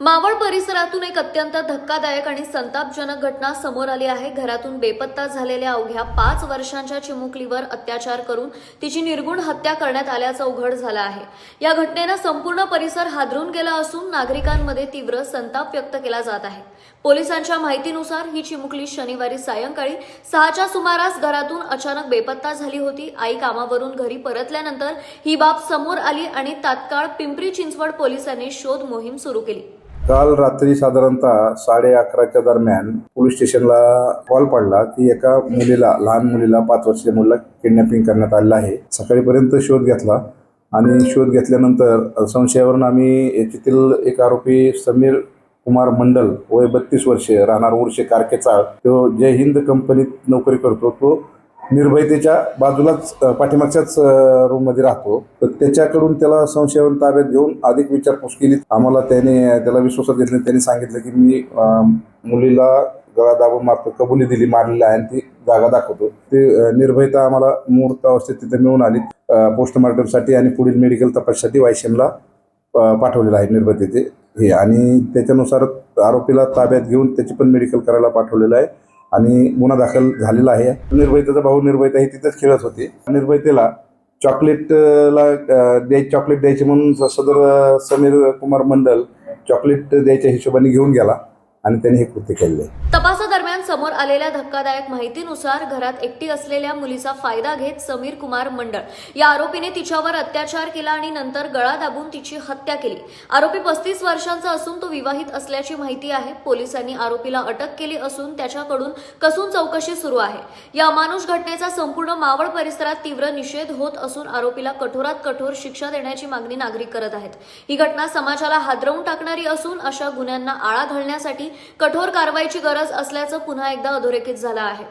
मावळ परिसरातून एक अत्यंत धक्कादायक आणि संतापजनक घटना समोर आली आहे. घरातून बेपत्ता झालेल्या अवघ्या पाच वर्षांच्या चिमुकलीवर अत्याचार करून तिची निर्गुण हत्या करण्यात आल्याचं उघड झालं आहे. या घटनेनं संपूर्ण परिसर हादरून गेला असून नागरिकांमध्ये तीव्र संताप व्यक्त केला जात आहे. पोलिसांच्या माहितीनुसार ही चिमुकली शनिवारी सायंकाळी सहाच्या सुमारास घरातून अचानक बेपत्ता झाली होती. आई कामावरून घरी परतल्यानंतर ही बाब समोर आली आणि तात्काळ पिंपरी चिंचवड पोलिसांनी शोध मोहीम सुरू केली. काल रात्री साधारणतः साडे अकराच्या दरम्यान पोलीस स्टेशनला कॉल पडला की एका मुलीला लहान मुलीला पाच वर्षाच्या मुलीला किडनॅपिंग करण्यात आलेलं आहे. सकाळीपर्यंत शोध घेतला आणि शोध घेतल्यानंतर संशयावरून आम्ही येथील एक आरोपी समीर कुमार मंडल वय बत्तीस वर्षे राहणार वर्षे कारकेचा तो जय हिंद कंपनीत नोकरी करतो तो निर्भयतेच्या बाजूलाच पाठीमागच्याच रूममध्ये राहतो. तर त्याच्याकडून त्याला संशयावर ताब्यात घेऊन अधिक विचारपूस केली. आम्हाला त्याने त्याला विश्वासात घेतलं. त्याने सांगितलं की मी मुलीला गळा दाबून मारतो कबुली दिली मारलेली आहे आणि ती जागा दाखवतो. ते निर्भयता आम्हाला मुहूर्त अवस्थेत तिथे मिळून आली. पोस्टमार्टमसाठी आणि पुढील मेडिकल तपासासाठी वायशेमला पाठवलेलं आहे निर्भयतेचे हे. आणि त्याच्यानुसार आरोपीला ताब्यात घेऊन त्याची पण मेडिकल करायला पाठवलेलं आहे. आणि गुन्हा दाखल झालेला आहे. निर्भयतेचा भाऊ निर्भयता हे तिथेच खेळत होते. निर्भयतेला चॉकलेटला द्याय चॉकलेट द्यायची म्हणून सदर समीर कुमार मंडल चॉकलेट द्यायच्या हिशोबाने घेऊन गेला. आणि त्याने हे कृत्य केले तपासादरम्यान समोर आलेल्या धक्कादायक माहितीनुसार घरात एकटी असलेल्या मुलीचा फायदा घेत समीर कुमार मंडळ या आरोपीने तिच्यावर अत्याचार केला आणि नंतर गळा दाबून तिची हत्या केली. आरोपी पस्तीस वर्षांचा असून तो विवाहित असल्याची माहिती आहे. पोलिसांनी आरोपीला अटक केली असून त्याच्याकडून कसून चौकशी सुरू आहे. या अमानुष घटनेचा संपूर्ण मावळ परिसरात तीव्र निषेध होत असून आरोपीला कठोरात कठोर शिक्षा देण्याची मागणी नागरिक करत आहेत. ही घटना समाजाला हादरवून टाकणारी असून अशा गुन्ह्यांना आळा घालण्यासाठी कठोर कारवाईची गरज असल्याचं पुन्हा एकदा अधोरेखित झालं आहे.